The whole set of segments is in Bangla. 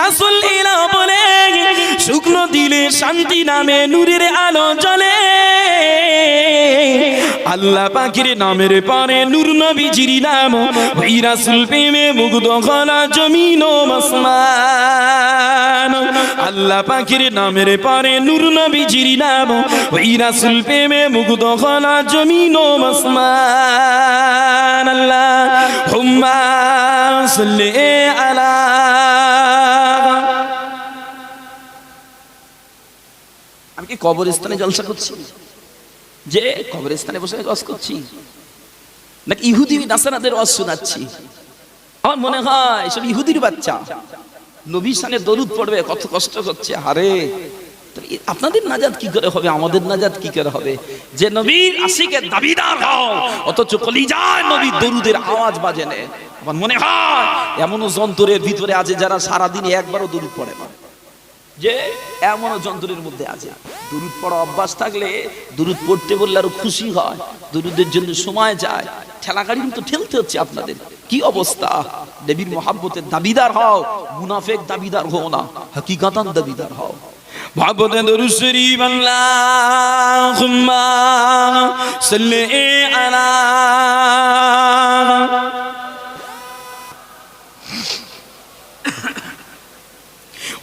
রাসুল ইলা বলে শুকনো দিলে শান্তি নামে নূরের আলো জ্বলে। আল্লাহ পাখির নামের পরে নূর নবীজির নাম ওই রাসুল প্রেমে মুগ্ধ খোলা জমিন আল্লাহ পাখির নামের পরে নূর নবীজির নাম ওই রাসুল প্রেমে মুগ্ধ খোলা জমিন আল্লাহ, হুম্মা আলা আমি কি কবরস্থানে জলসা করছি? যে কবরস্থানে বসে রস করছি। নাকি ইহুদি নাসানাদের রস শোনাচ্ছি। আমার মনে হয় সব ইহুদির বাচ্চা। নবী সানে দরুদ পড়বে, কত কষ্ট করছে, হারে। আপনাদের নাজাদ কি করে হবে? আমাদের নাজাদ কি করে হবে? যে নবীর আশিকের দাবিদার হও, অথচ কলিজায় নবীর দরুদের আওয়াজ বাজে নে। আমার মনে হয় এমনও যন্ত্রের ভিতরে আছে যারা সারাদিন একবারও দরুদ পড়ে না। যে এমনও যন্ত্রের মধ্যে আছে। দুরুদ পড়া অভ্যাস থাকলে দুরুদ পড়তে বললে আরও খুশি হয়। দুরুদের জন্য সময় যায়। ঠেলা গাড়ি কিন্তু ঠেলতে হচ্ছে আপনাদের। কি অবস্থা? দেবীর মহাব্বতের দাবিদার হও, মুনাফেক দাবিদার হও না, হাকিকাতান দাবিদার হও। ভাগবতে দরুদ শরীফ আল্লাহুম্মা সাল্লি আলা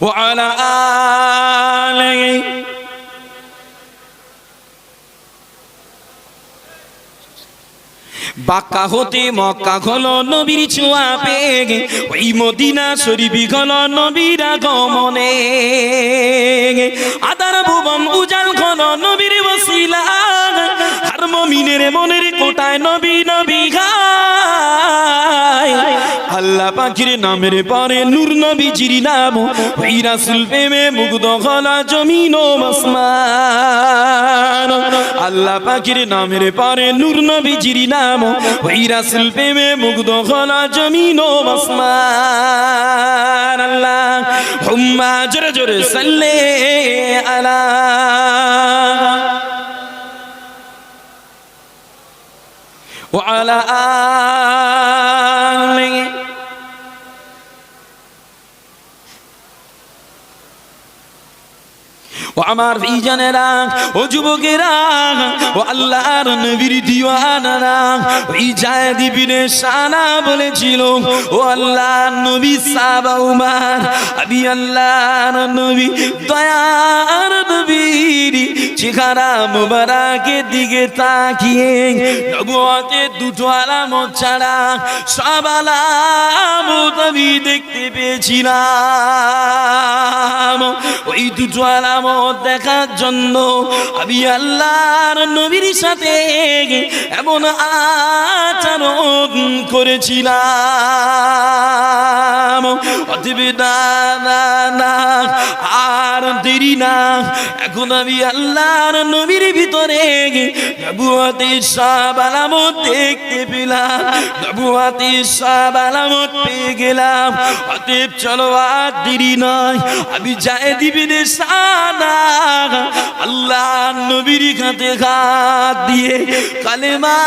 وعلى آله বাক্কা হতে মক্কা হলো নবীর ছোঁয়া পেগে ওই মদিনা শরীফি হলো নবীর আগমনে আদার ভুবন উজাল হলো নবীর বসিলা হার মমিনের মনের কোটায় নবী নবী গায় আল্লাহ পাখির নামের পরে নূর নবী জিরি নাম ওই রাসুল প্রেমে মুগ্ধ হলা জমিন ও আসমান আল্লাহ পাখির নামের পরে নূর নবী জিরি নাম ওই রাসুল প্রেমে মুগ্ধ হলা জমিন ও আসমান আল্লাহ হুম্মা জোরে জোরে সাল্লে আলা وعلى آله আমার ভাইজানেরা ও যুবকেরা, ও আল্লাহর নবীর দিওয়ানারা, ওই জায়দ ইবনে সানা বলেছিল, ও আল্লাহর নবী সাবা উমার আমি আল্লাহর নবী, দয়ার নবীর চেহারা মুবারকের দিকে তাকিয়ে নবুয়তে দুটো আলামত ছাড়া সব আলামত আমি দেখতে পেয়েছিলাম। ওই দুটো আলামত দেখার জন্য আমি আল্লাহর নবীর সাথে এমন আচরণ করেছিলাম। না না না, আর দেরি না। এখন আমি আল্লাহর নবীর ভিতরে নবুয়াতের সব আলামত দেখতে পেলাম। নবুয়াতের সব আলামত পেয়ে গেলাম। অতএব চলো আর দেরি নয়। আমি যাই দিবিনে সানা আল্লাহ নবীর খাতে হাত দিয়ে কালেমা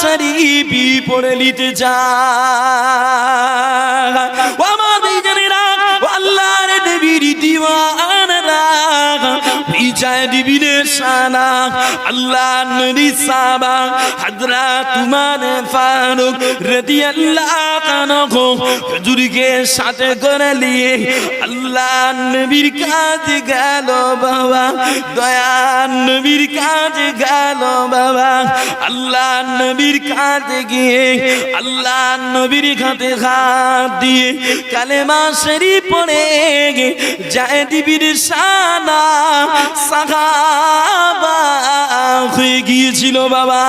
শরীফি পড়ে নিতে যা আমার ভাইজানেরা, ও আল্লাহর নবীর দিবিনে সানা আল্লাহ সাবা হাজরা তোমার ফারুক হুজুরকে সাথে করে নিয়ে আল্লাহ নবীর কাছে গেল বাবা দয়া নবীর কাছে গেল বাবা। আল্লাহ নবীর কাছে গিয়ে, আল্লাহ নবীর খাতে হাত দিয়ে কালেমা শরীফ পড়ে গে। যায় দিবির সানা সাহাবা হয়ে গিয়েছিল বাবা।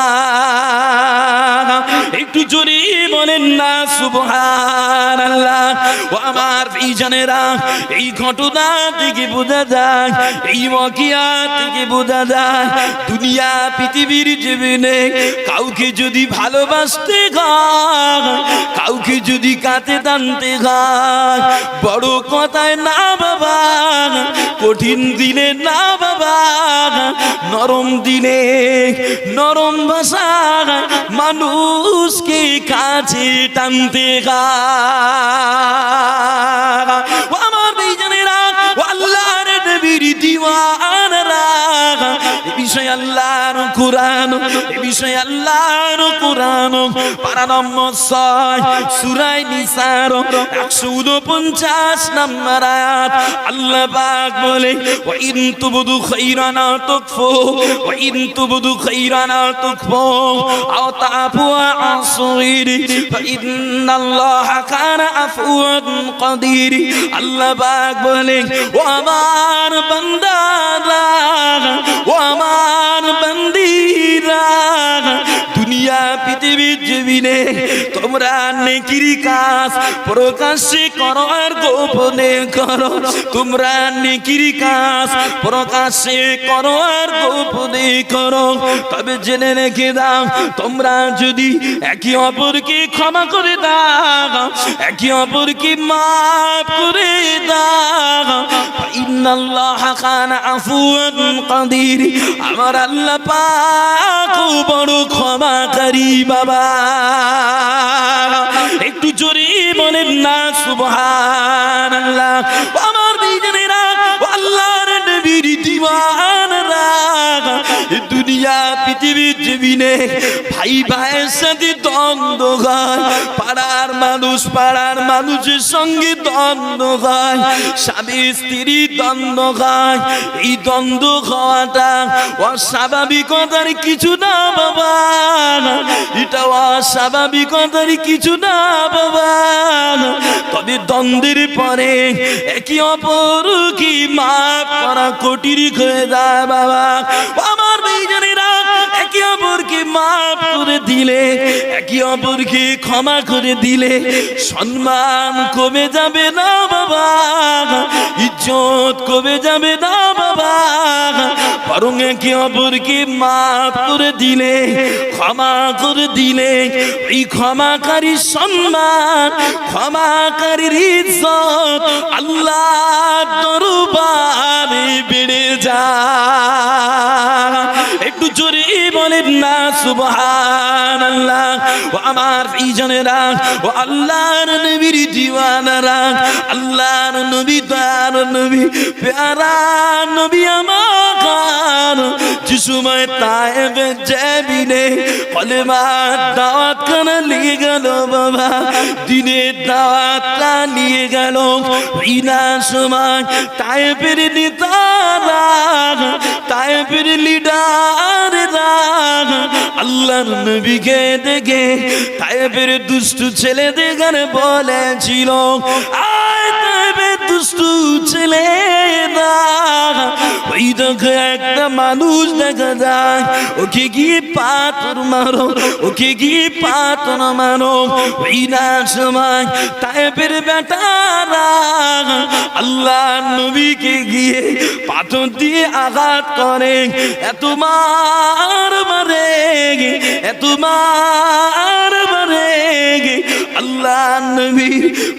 একটু জোরে বলেন না সুবহান আল্লাহ ও আমার জানেরা, এই ঘটনা থেকে বোঝা যায়, এই মকিয়া থেকে বোঝা যায় দুনিয়া পৃথিবীর জীবনে কাউকে যদি ভালোবাসতে গায় কাউকে যদি কাতে টানতে গায় বড় কথায় না বাবা, কঠিন দিনে না বাবা, নরম দিনে, নরম ভাষা মানুষকে কাছে টানতে গা বিষয়ে আল্লাহর কোরআন, এ বিষয়ে আল্লাহর কোরআন। পারা নম্বর নিসার, একশো উনপঞ্চাশ নম্বর আয়াত। আল্লাহ পাক বলে ওয়া ইন তুবদু খাইরানা তুকফু ওয়া ইন তুবদু খাইরানা তুকফু, আও তাফু ইন্নাল্লাহা কানা আল্লাহ পাক বলে, ও আমার বান্দারা ও আমার বান্দিরা দুনিয়া জমিনে তোমরা নেকির কাজ প্রকাশ্যে করো আর গোপনে করো। তোমরা নেকির কাজ প্রকাশ্যে করো আর গোপনে করো। তবে জেনে রেখে দাও, তোমরা যদি একে অপরকে ক্ষমা করে দাও, একে অপরকে মাফ করে দাও। ইন্নাল্লাহ কানা আফুয়ান কাদির। আমার আল্লাহ পাক বড় ক্ষমাকারী বাবা। একটু জোরে বলেন না সুবহানাল্লাহ। আমার বিজনেরা আল্লাহর নবীর দিওয়ানরা। দুনিয়া হয়। পাড়ার মানুষ, পাড়ার মানুষের সঙ্গে দ্বন্দ্ব হয়। স্বামী, স্ত্রী দ্বন্দ্ব হয়। এই দ্বন্দ্ব হওয়াটা অস্বাভাবিকতার কিছু না বাবা। এটা অস্বাভাবিকতার কিছু না বাবা। তবে দ্বন্দ্বের পরে একে অপর কি মাফ করা কঠিন হয়ে যায় বাবা। আমার মাফ করে দিলে, একে অপরকে ক্ষমা করে দিলে সম্মান কমে যাবে না বাবা, ইজ্জত কমে যাবে না বাবা। বরং একে অপরকে মাফ করে দিলে, ক্ষমা করে দিলে এই ক্ষমাকারী সম্মান, ক্ষমাকারীর ইজ্জত আল্লাহ দরবারে বেড়ে যায়। একটু জোরে বলেন না সুবহান আল্লাহ ও আমার ইজনেরা ও আল্লাহর নবীর দিওয়ানারা, আল্লাহর নবী, তার নবী, প্যারা নবী আমার। যে সময় তায়েবে যাবিনে কলেমা দাওয়াত কানা নিয়ে গেল বাবা, দিনের দাওয়াতটা নিয়ে গেল। বিনা সময় তায়েবের নেতারা, তায়েবের লিডার আল্লাহর নবীকে দেখে তায়েবের দুষ্টু ছেলে দেখার বলেছিল আয় ওই একটা মানুষ দেখা যায়। ওকে গিয়ে পাথর মারো, ওকে গিয়ে পাথর মারো। ওই সময় তায়েবের বেটারা আল্লাহ নবীকে গিয়ে পাথর দিয়ে আঘাত করে। এত মার মারে এত মার মারে আল্লাহ নবী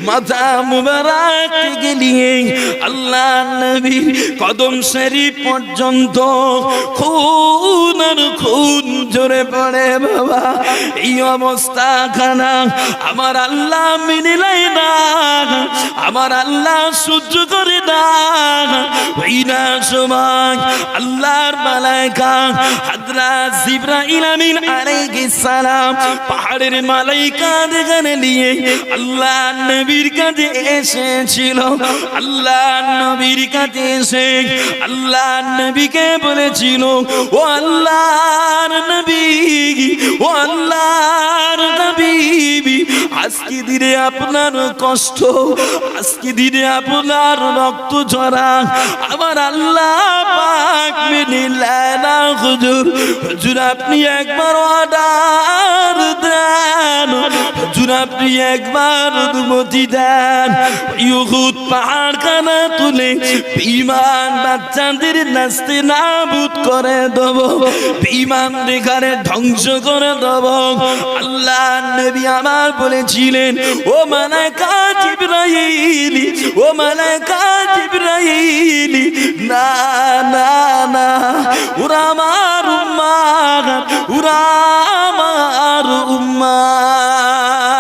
মাথা মুবারক নিয়ে আল্লাহ নবী কদম শরীফ পর্যন্ত খুন আর খুন জোরে পড়ে বাবা। এই অবস্থা খানা আমার আল্লাহ মেনে লাই না, আমার আল্লাহ সহ্য করে না। ওই না সময় আল্লাহর মালাইকা হযরত জিবরাইল আমিন আলাইহিস সালাম পাহাড়ের মালাইকা দেখানে নিয়ে আল্লাহ নবীর কাছে এসেছিল। আল্লাহ নবীর কাছে এসে আল্লাহ নবীকে বলেছিল, ও আল্লাহর নবী, ও আল্লাহর নবী, আজকে দিনে আপনার কষ্ট, আজকে দিনে আপনার রক্ত ঝরা, আমার আল্লাহ না হুজুর। হুজুর, আপনি একবার অর্ডার দেন। হুজুর, আপনি একবার অনুমতি দেন। ইহুদ পাহাড় কানা তুলে বিমান বাচ্চাদের নাচতে নাবুদ করে দেব। বিমান রেখারে ধ্বংস করে দেব। আল্লাহ নবী আমার বলেছিলেন, ও মালাকা জিব্রাইল, ও মালাকা জিব্রাইল, না না না ওরা আমার উম্মাদ ওরা আমার উম্মাদ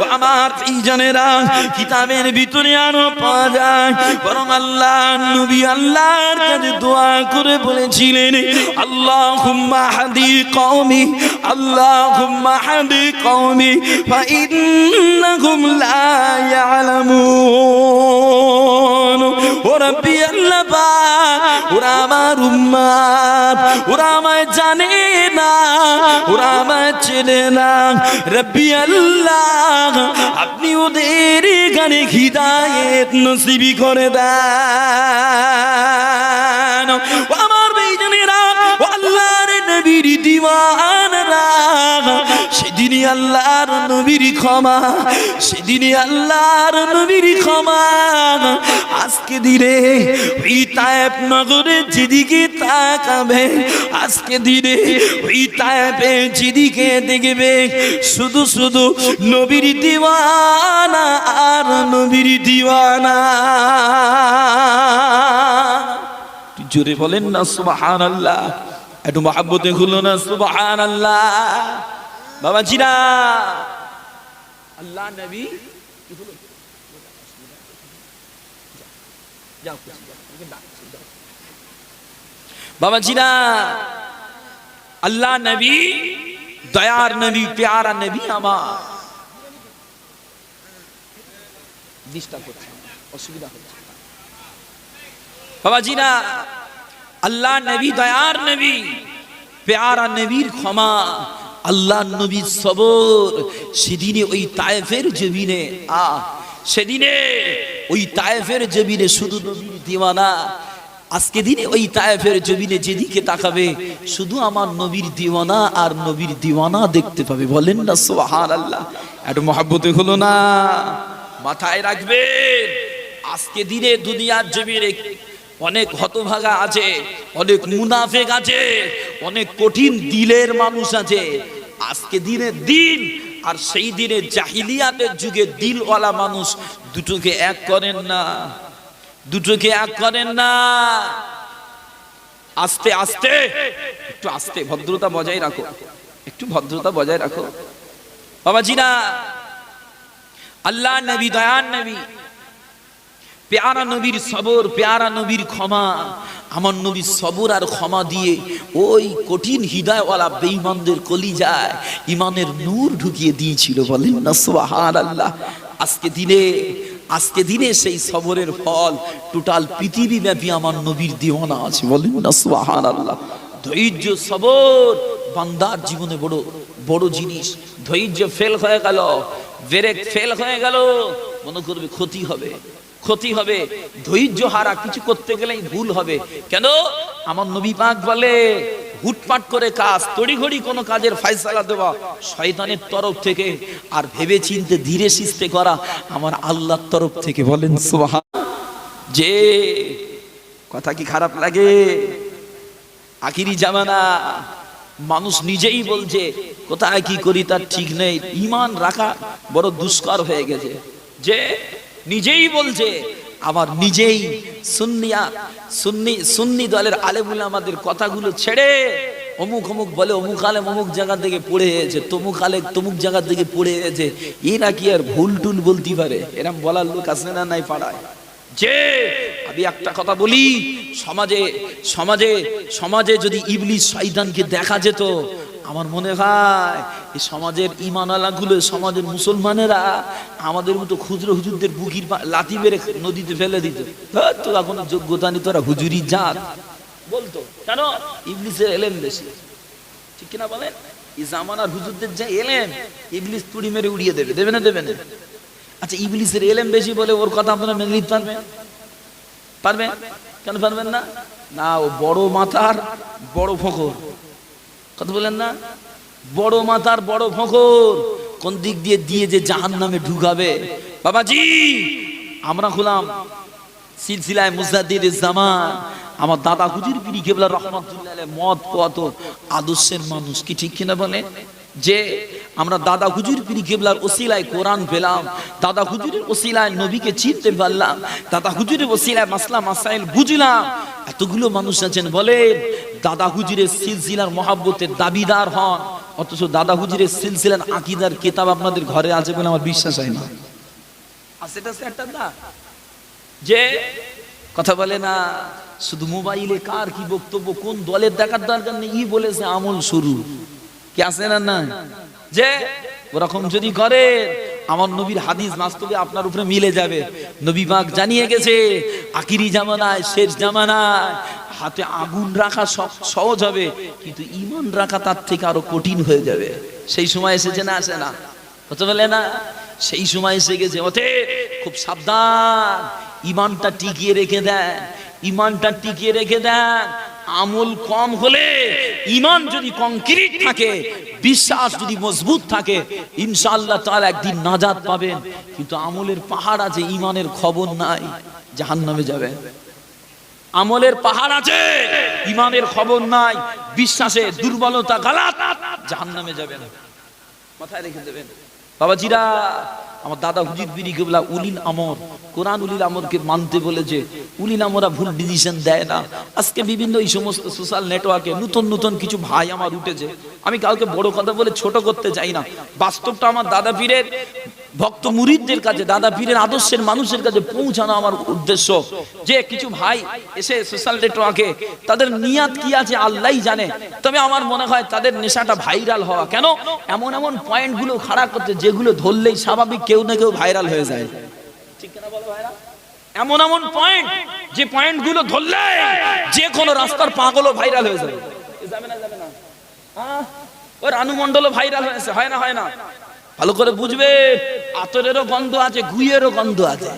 ও আমার জানেরা কিতাবের ভিতরে আরও পাওয়া যায়। বরং আল্লাহ, নবী আল্লাহর কাছে দোয়া করে বলেছিলেন, আল্লাহুম্মা হাদি কওমি, আল্লাহুম্মা হাদি কওমি ফাইন্নাহুম লা ইয়ালামুন। ও রাব্বি আল্লাহ ওরা আমার উম্মাত ওরা আমায় জানে না, ওরা আমায় চেনে না। রব্বি আল্লাহ, আপনি ওদের গানে হৃদায়ত নসিবি করে দেন। আমার বেজনেরা আল্লাহর নবীর দিওয়ানরা সেদিনই আল্লাহর নবীর ক্ষমা, সেদিনই আল্লাহর নবীর ক্ষমা। আজকে দিনে ওই তায়েব নগরে যেদিকে তাকাবে, আজকে দিনে ওই তায়েবে যেদিকে দেখবে, শুধু শুধু নবীর দিওয়ানা আর নবীর দিওয়ানা। জোরে বলেন না সুবাহান আল্লাহ একটু মহাব্বতে খুললো না সুবাহান আল্লাহ বাবা জিরা আল্লাহ নবী। বাবা জিরা আল্লাহ নবী দয়ার নবী প্যারা নবী আমার। ডিস্টার্ব হচ্ছে অসুবিধা হচ্ছে। বাবা জিরা আল্লাহ নবী দয়ার নবী প্যারা নবীর ক্ষমা। আল্লাহ নবীর সবর সেদিনে ওই তায়েফের জমিনে আ সেদিনে ওই তায়েফের জমিনে শুধু নবীর দিওয়ানা। আজকে দিনে ওই তায়েফের জমিনে যেদিকে তাকাবে, শুধু আমার নবীর দিওয়ানা আর নবীর দিওয়ানা দেখতে পাবে। বলেন না সোহার আল্লাহ একটু মহাব্বতে হলো না। মাথায় রাখবেন, আজকে দিনে দুনিয়ার জমিনে অনেক হতভাগা আছে, অনেক মুনাফেক আছে অনেক কঠিন দিলের মানুষ আছে। আজকে দিনের দিন আর সেই দিনে জাহিলিয়াতের যুগে দিলওয়ালা মানুষ দুটোকে এক করেন না। দুটোকে এক করেন না। আস্তে আস্তে, একটু আস্তে, ভদ্রতা বজায় রাখো। একটু ভদ্রতা বজায় রাখো। বাবাজি না আল্লাহ নবী দয়ান নবী, পেয়ারা নবীর সবর, পেয়ারা নবীর ক্ষমা আমার নবীর সবর আর ক্ষমা দিয়ে ওই কঠিন হৃদয়ওয়ালা বেঈমানদের কলি যায় ইমানের নূর ঢুকিয়ে দিয়েছিল। বলেন না সুবহান আল্লাহ আজকে দিনে আজকে দিনে সেই সবরের ফল টোটাল পৃথিবী ব্যাপী আমার নবীর দিওয়ানা আছে। বলেন না সুবহান আল্লাহ ধৈর্য, সবর বান্দার জীবনে বড় বড় জিনিস। ধৈর্য ফেল হয়ে গেল, ব্রেক ফেল হয়ে গেল, মনে করবে ক্ষতি হবে। ক্ষতি হবে ধৈর্য হারা কিছু করতে গেলেই ভুল হবে। কেন? আমার নবী পাক বলে, হুটপাট করে কাজ, তড়িঘড়ি কোনো কাজের ফায়সালা দেওয়া শয়তানের তরফ থেকে। আর ভেবে চিনতে ধীরে সিস্তে করা আমার আল্লাহর তরফ থেকে বলেন, সুবহান। যে কথা কি খারাপ লাগে? আখিরি জামানা, মানুষ নিজেই বলছে, কোথায় কি করি তার ঠিক নেই। ইমান রাখা বড় দুষ্কর হয়ে গেছে। যে নিজেই বলছে, আবার নিজেই সুন্নিয়া, সুন্নি সুন্নি দলের আলেমুল আমাদের কথাগুলো ছেড়ে অমুক অমুক বলে, অমুক আলেম অমুক জায়গা থেকে পড়ে গেছে, তমুক আলে তমুক জায়গা থেকে পড়ে গেছে, এরা কি আর ভুল টুল বলতে পারে? এরম বলার লোক আছে না নাই পাড়ায়? যে, আমি একটা কথা বলি, সমাজে সমাজে সমাজে যদি ইবলিশ শয়তানকে দেখা যেত আমার মনে হয় এই সমাজের ইমানালাগুলো সমাজের মুসলমানেরা আমাদের মতো খুচরো হুজুরদের বুকির লাথি বেড়ে নদীতে ফেলে দিত। তোরা কোনো যোগ্যতা নেই, তোরা হুজুরি জাত। বলতো, কেন? ইবলিসের এলেন বেশি। ঠিক কিনা বলেন? এই জামানার হুজুরদের যা এলেন ইবলিস তুড়ি মেরে উড়িয়ে দেবে। দেবে না দেবে না? আচ্ছা ইবলিসের এলেম বেশি বলে ওর কথা আপনারা মেনে নিতে পারবেন? পারবেন? কেন পারবেন না? না, ও বড় মাথার, বড় ফকর। কথা বলেন না? বড় মাতার বড় ফকর। কোন দিক দিয়ে দিয়ে যে জাহান নামে ঢুকাবে? বাবাজি, আমরা হলাম সিলসিলায় মুজাদ্দিদ জামান আমার দাদা হুজুর পিড়ি কেবলা রহমতুল্লাহ মদ কত আদর্শের মানুষ, কি ঠিক কিনা বলে? যে আমরা দাদা হুজুর পিরি কেবলার ওসিলায় কোরআন পেলাম, দাদা হুজুরের ওসিলায় নবীকে চিনতে পারলাম, দাদা হুজুরের ওসিলায় মাসলা মাসাইল বুঝলাম। এতগুলো মানুষ আছেন বলে দাদা হুজুরের সিলসিলার মহাব্বতের দাবিদার হন, অথচ দাদা হুজুরের সিলসিলার আকিদার কেতাব আপনাদের ঘরে আছে বলে আমার বিশ্বাস হয় না। টাছে একটা না, যে কথা বলে না, শুধু মোবাইলে কার কি বক্তব্য, কোন দলের দেখার দরকার নেই, ই বলেছে আমল শুরু। কি আছে না না যে ওরকম যদি করে, আমার নবীর হাদিস বাস্তবে আপনার উপরে মিলে যাবে। নবী পাক জানিয়ে গেছে আকিরি জামানায়, শেষ জামানায়, হাতে আগুন রাখা সহজ হবে, কিন্তু ইমান রাখা তার থেকে আরও কঠিন হয়ে যাবে। সেই সময় এসেছে না আসে না? হতে বলে না? সেই সময় এসে গেছে। ওতে খুব সাবধান ইমানটা টিকিয়ে রেখে দেন। ইমানটা টিকিয়ে রেখে দেন। আমল কম হলে ইমান যদি কংক্রিট থাকে, বিশ্বাস যদি মজবুত থাকে, ইনশাআল্লাহ তাআলা একদিন নাজাদ পাবেন। কিন্তু আমলের পাহাড় আছে ইমানের খবর নাই, জাহান্নামে যাবেন আমলের পাহাড় আছে ইমানের খবর নাই, বিশ্বাসে দুর্বলতা গালাত, জাহান্নামে যাবে না মাথায় রেখে দেবেন। বাবাজিরা, আমার দাদা হুজির বিড়ি কেবলা উলিল আমর, কোরআন উলিল আমরকে মানতে বলেছে। উলিল আমরা ভুল ডিসিশন দেয় না। আজকে বিভিন্ন এই সমস্ত সোশ্যাল নেটওয়ার্কে নতুন নতুন কিছু ভাই আমার উঠেছে। আমি কাউকে বড় কথা বলে ছোট করতে চাই না। বাস্তবটা আমার দাদা পীরের ভক্ত মুরিদদের কাছে, দাদা পীরের আদর্শের মানুষের কাছে পৌঁছানো আমার উদ্দেশ্য। যে কিছু ভাই এসে সোশ্যাল নেটওয়ার্কে তাদের নিয়াত কি আছে আল্লাহই জানে। তবে আমার মনে হয় তাদের নেশাটা ভাইরাল হওয়া। কেন? এমন এমন পয়েন্টগুলো খারাপ করছে যেগুলো ধরলেই স্বাভাবিক কেউ না কেউ ভাইরাল হয়ে যায়। ঠিক কিনা বলো ভাইরা? এমন এমন পয়েন্ট যে পয়েন্টগুলো ধরলে যে কোনো রাস্তার পাগলও ভাইরাল হয়ে যাবে। যাবে না যাবে না। ওই রানু মন্ডলও ভাইরাল হয়েছে হয় না হয় না। ভালো করে বুঝবে? আতরেরও গন্ধ আছে গুইয়েরও গন্ধ আছে।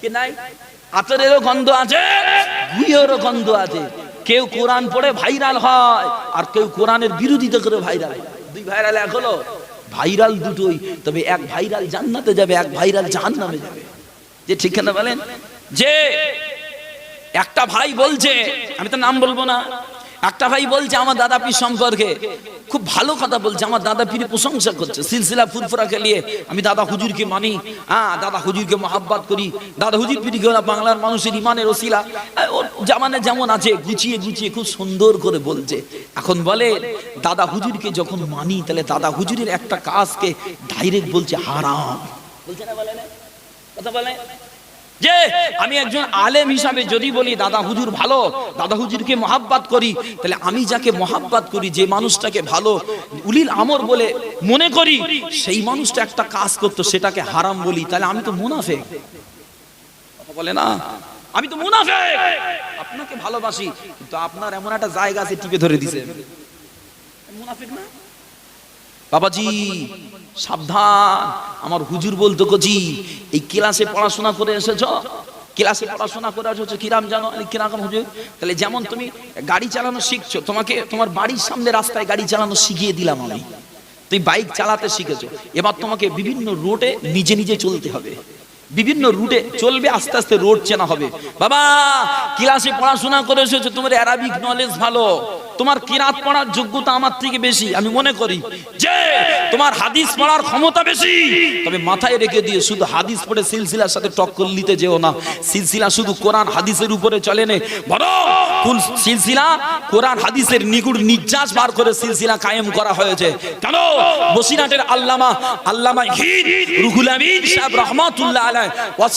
কি নাই? আতরেরও গন্ধ আছে গুইয়েরও গন্ধ আছে। কেউ কোরআন পড়ে ভাইরাল হয়, আর কেউ কোরআনের বিরোধিতা করে ভাইরাল দুই ভাইরাল এক হলো? ভাইরাল দুটোই। তবে এক ভাইরাল জান্নাতে যাবে, এক ভাইরাল জাহান্নামে যাবে। যে ঠিক না বলেন? যে একটা ভাই বলছে, আমি তো নাম বলব না। একটা ভাই বলছে, আমার দাদা পীর সম্পর্কে। খুব ভালো কথা বলছে, আমার দাদা পীর প্রশংসা করছে, সিলসিলা ফুরফুরাকে খেলিয়ে আমি দাদা হুজুরকে মানি। হ্যাঁ দাদা হুজুরকে মহাব্বাত করি। দাদা হুজুর পীরকে বাংলার মানুষের ইমানের ওসিলা। ওর জামানে যেমন আছে, গুছিয়ে গুছিয়ে খুব সুন্দর করে বলছে। এখন বলে, দাদা হুজুরকে যখন মানি, তাহলে দাদা হুজুরের একটা কাজকে ডাইরেক্ট বলছে হারাম। বলছে না, বলে না? কথা বলে? যে আমি একজন আলেম হিসাবে যদি বলি, দাদা হুজুর ভালো, দাদা হুজুরকে মহাব্বাত করি, তাহলে আমি যাকে মহাব্বাত করি, যে মানুষটাকে ভালো, উলিল আমর বলে মনে করি, সেই মানুষটা একটা কাজ করতো, সেটাকে হারাম বলি। তাহলে আমি তো মুনাফে বলে, না, আমি তো মুনাফে আপনাকে ভালোবাসি, কিন্তু আপনার এমন একটা জায়গা আছে, টিপে ধরে দিছে। মুনাফিক না? বাবাজি, সাবধান। আমার হুজুর বলতো কজি এই ক্লাসে পড়াশোনা করে এসেছ? ক্লাসে পড়াশোনা করে এসেছ? কিরাম জানো? আমি কীরকম হুজুর? তাহলে যেমন তুমি গাড়ি চালানো শিখছো, তোমাকে তোমার বাড়ির সামনে রাস্তায় গাড়ি চালানো শিখিয়ে দিলাম আমি। তুমি বাইক চালাতে শিখেছো। এবার তোমাকে বিভিন্ন রোডে নিজে নিজে চলতে হবে। বিভিন্ন রুটে চলবে, আস্তে আস্তে রোড চেনা হবে। বাবা, ক্লাসে পড়াশোনা করে এসেছ, তোমার অ্যারাবিক নলেজ ভালো। তোমার কিরাত পড়ার যোগ্যতা আমার থেকে বেশি, আমি মনে করি। যে তোমার হাদিস পড়ার ক্ষমতা বেশি, তবে মাথায় রেখে দিয়ে শুধু হাদিস পড়ে সিলসিলার সাথে টক্কর নিতে যেও না। সিলসিলা শুধু কোরআন হাদিসের উপরে চলে নে। বড় কোন সিলসিলা কোরআন হাদিসের নিগুড় নির্যাস বার করে সিলসিলা কায়েম করা হয়েছে। কেন? বসিরাটের আল্লামা আল্লামা হিদ রুহুল আমিন সাহেব রহমাতুল্লাহ আলাইহ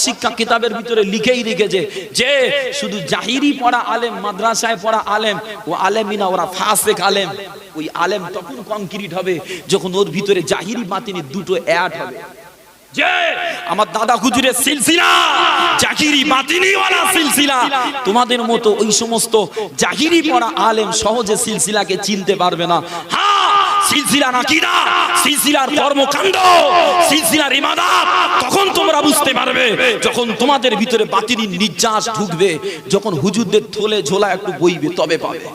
শিক্ষা কিতাবের ভিতরে লিখেই রেখেছে যে, শুধু জাহিরি পড়া আলেম, মাদ্রাসায় পড়া আলেম ও আলেমিনা ওরা ফাসেক আলেম। ওই আলেম তখন কংক্রিট হবে, যখন ওর ভিতরে জাহিরি বাতিনি দুটো অ্যাড হবে। যে আমার দাদা হুজুরের সিলসিলা, জাহিরি সিলসিলা, তোমাদের মতো ওই সমস্ত জাহিরি পড়া আলেম সহজে সিলসিলাকে চিনতে পারবে না। হ্যাঁ সিলসিলার আকীদা সিলসিলার কর্মকাণ্ড, সিলসিলার ইবাদত, তখন তোমরা বুঝতে পারবে, যখন তোমাদের ভিতরে বাতিনি নির্যাস ঢুকবে, যখন হুজুরদের থলে ঝোলা একটু বইবে, তবে পাবে।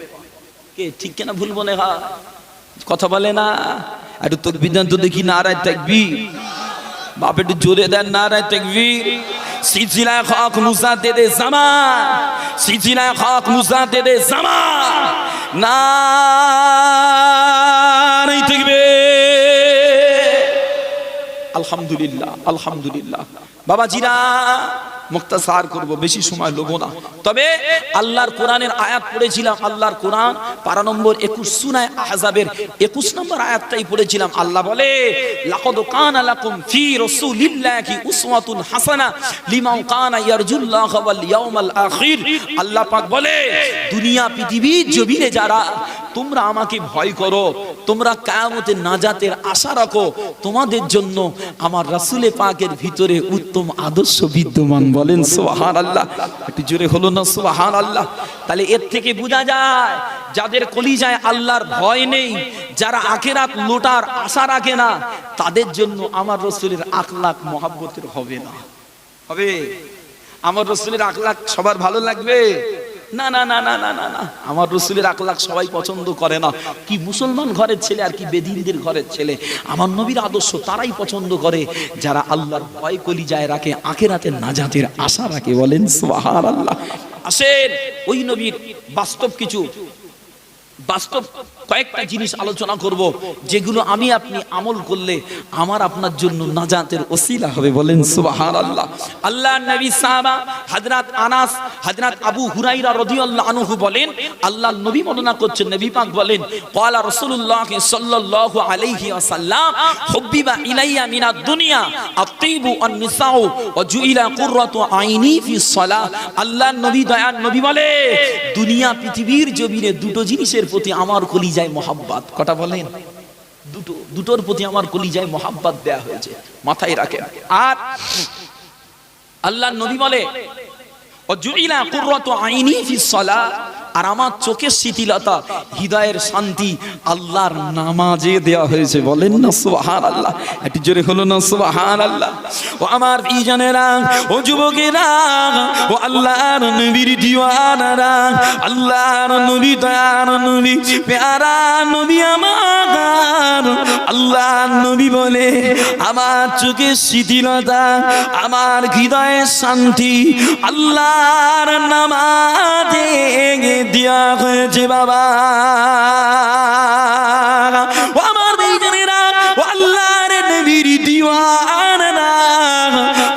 কে ঠিক কেনা ভুল মনে হয়? কথা বলে না? একটু তোর তো দেখি, নারায় থাকবি বাপ একটু জোরে দেন, নারায় তাকবীর। সিলসিলায় তাকবীর। আলহামদুলিল্লাহ আলহামদুলিল্লাহ। বাবাজিরা মুক্তাসার করব, বেশি সময় লোবো না। তবে আল্লাহর কোরআনের আয়াত পড়েছিলাম, আল্লাহর কোরআন, পারা নম্বর একুশ, সুনায় আহজাবের একুশ নম্বর আয়াতটাই পড়েছিলাম। আল্লাহ বলে তোমরা আমাকে ভয় করো, তোমরা কায়ামতের নাজাতের আশা রাখো, তোমাদের জন্য আমার রাসূলে পাকের ভিতরে উত্তম আদর্শ বিদ্যমান বলেন সোহান আল্লাহ একটু জোরে হলো না সোহান আল্লাহ তাহলে এর থেকে বোঝা যায়, যাদের কলিজায় আল্লাহর ভয় নেই, যারা আখেরাত লোটার আশা রাখে না, তাদের জন্য আমার রসুলের আখলাখ মহাব্বতের হবে না। হবে? আমার রসুলের আখলাখ সবার ভালো লাগবে? না না না না না না না। আমার রসুলের আকলাক সবাই পছন্দ করে না। কি মুসলমান ঘরের ছেলে আর কি বেদিনদের ঘরের ছেলে? আমার নবীর আদর্শ তারাই পছন্দ করে। যারা আল্লাহর ভয় কলি যায় রাখে, আখেরাতে নাজাতের আশা রাখে, বলেন সোহার আল্লাহ আসেন, ওই নবীর বাস্তব কিছু। বাস্তব কয়েকটা জিনিস আলোচনা করব, যেগুলো আমি আপনি আমল করলে আমার আপনার জন্য নাজাতের ওসিলা হবে বলেন সুবহান আল্লাহ নবী সাহাবা হযরত আনাস, হযরত আবু হুরাইরা রাদিয়াল্লাহু আনহু বলেন আল্লাহ নবী বর্ণনা করছেন, নবী পাক বলেন, ক্বালা রাসূলুল্লাহ সাল্লাল্লাহু আলাইহি ওয়াসাল্লাম, হুব্বিবা ইলাইয়া মিনাদ দুনিয়া, আত-তিবু ওয়ান নিসাউ ওয়া জুইলা কুররাতু আইনি ফি সালাহ। আল্লাহ নবী দয়ার নবী বলে, দুনিয়া পৃথিবীর জমিনে দুটো জিনিসের প্রতি আমার কলিজায় মোহাব্বাত কটা বলেন? দুটো, দুটোর প্রতি আমার কলিজায় মোহাব্বাত দেয়া হয়েছে, মাথায় রাখেন। আর আল্লাহ নবী বলে আর আমার চোখের শিথিলতা, হৃদয়ের শান্তি আল্লাহর নামাজে হয়েছে। বলেন না আল্লাহ একটু জোরে হলো না আল্লাহ ও আমার ও যুবকেরা, ও আল্লাহর নবীর দিওয়ানারা, আল্লাহর নবী, দয়ার নবী, প্যারা নবী আমার। আল্লাহর নবী বলে, আমার চোখের শিথিলতা, আমার হৃদয়ের শান্তি আল্লাহর নামাজে দিয়া হয়েছে বাবা।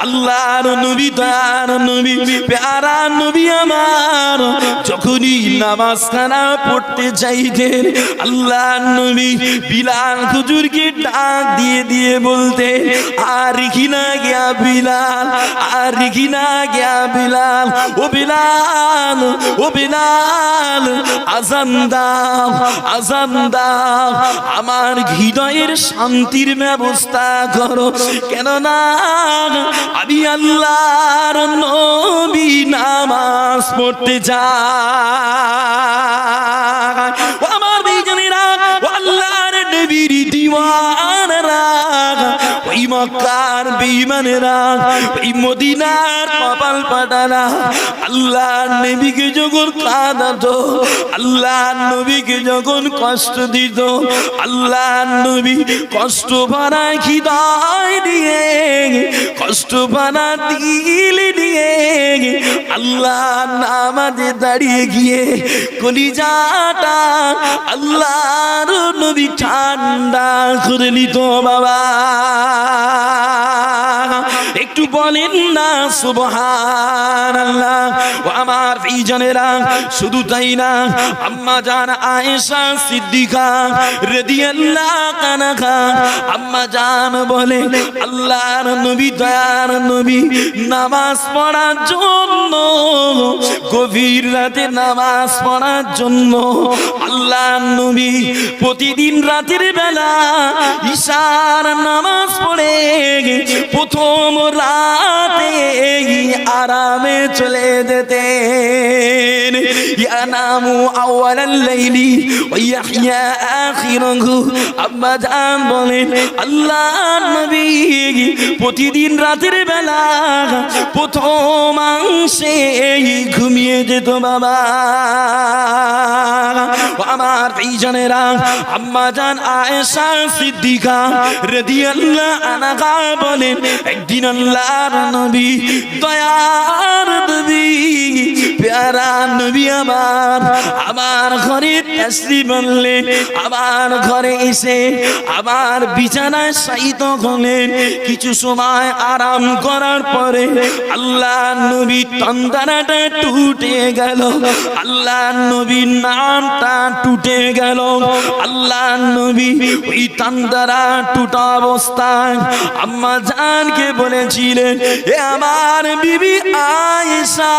আল্লাহর নবী, তার নবী, প্যারা নবী আমার। যখনই নামাজ খানা পড়তে চাইতেন আল্লাহ নবী বিলাল হুজুরকে ডাক দিয়ে দিয়ে বলতে আর কিনা গিয়া বিলাল, আর কিনা গিয়া বিলাল, ও বিলাল ও বিলাল, আজান দাও আজান দাও, আমার হৃদয়ের শান্তির ব্যবস্থা করো। কেননা আমি আল্লাহর নবী নামাজ পড়তে যাই আমার দিওয়ানারা ওই মক্কার বেঈমানেরা ওই মদিনার কপাল পাটারা আল্লাহ নবীকে যখন কাঁদাতো আল্লাহ নবীকে যখন কষ্ট দিত, আল্লাহ নবী কষ্ট ভরা হৃদয় দিয়ে, কষ্ট ভরা দিল দিয়ে, আল্লাহ নামাজে দাঁড়িয়ে গিয়ে কলিজাটা আল্লাহর নবী ঠান্ডা করে নিত বাবা। একটু বলেন না সুবহান আল্লাহ ও আমার ইজনেরা শুধু তাই না, আম্মা জান আয়েশা সিদ্দিকা রাদিয়াল্লাহু তাআলা আম্মা জান বলে আল্লাহর নবী, দয়ার নবী, নামাজ পড়ার জন্য, গভীর রাতে নামাজ পড়ার জন্য আল্লাহ নবী প্রতিদিন রাতের বেলা ঈশার নামাজ পড়ে, প্রথম আরামে চলে যেতেন। ইয়ানামু আওয়ালাল লাইলি ওয়া ইয়াহইয়া আখিরাহু। জান বলেন নবী প্রতিদিন রাতের বেলা প্রথম অংশে ঘুমিয়ে যেত বাবা। আমার এইজনেরা আম্মা জান আয়েশা সিদ্দিকা রাদিয়াল্লাহু আনহা বলেন, একদিন আল্লাহর নবী, দয়ার নবী, প্যারা নবী আমার। আমার ঘরে তাসরি বললেন আমার ঘরে এসে আমার বিছানায় শায়িত হলেন কিছু সময় আরাম করার পরে আল্লাহ নবী তন্দারাটা টুটে গেল আল্লাহ নবীর নামটা টুটে গেল আল্লাহ নবী ওই তান্দারা টুটা অবস্থায় আম্মা জানকে বলেছিলেন আমার বিবি আয়েশা,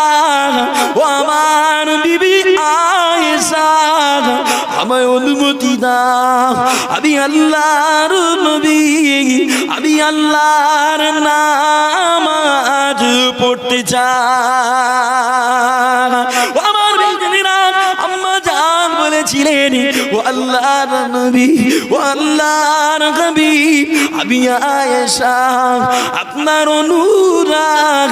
ও আমার বিবি আয়েশা, আমায় অনুমতি দাও। আমি আল্লাহর নবী, আমি আল্লাহর নামাজ পড়তে চাই। বলেছিলেন ও আল্লাহর নবী, ও আল্লাহর নবী আমি আয়েশা, আপনার অনুরাগ,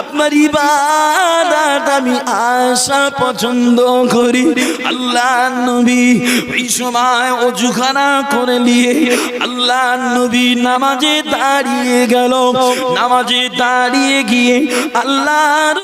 আপনার ইবাদত আমি আশা পছন্দ করি। আল্লাহ নবী ওই সময় অজুখানা করে নিয়ে আল্লাহ নবী নামাজে দাঁড়িয়ে গেল। নামাজে দাঁড়িয়ে গিয়ে আল্লাহর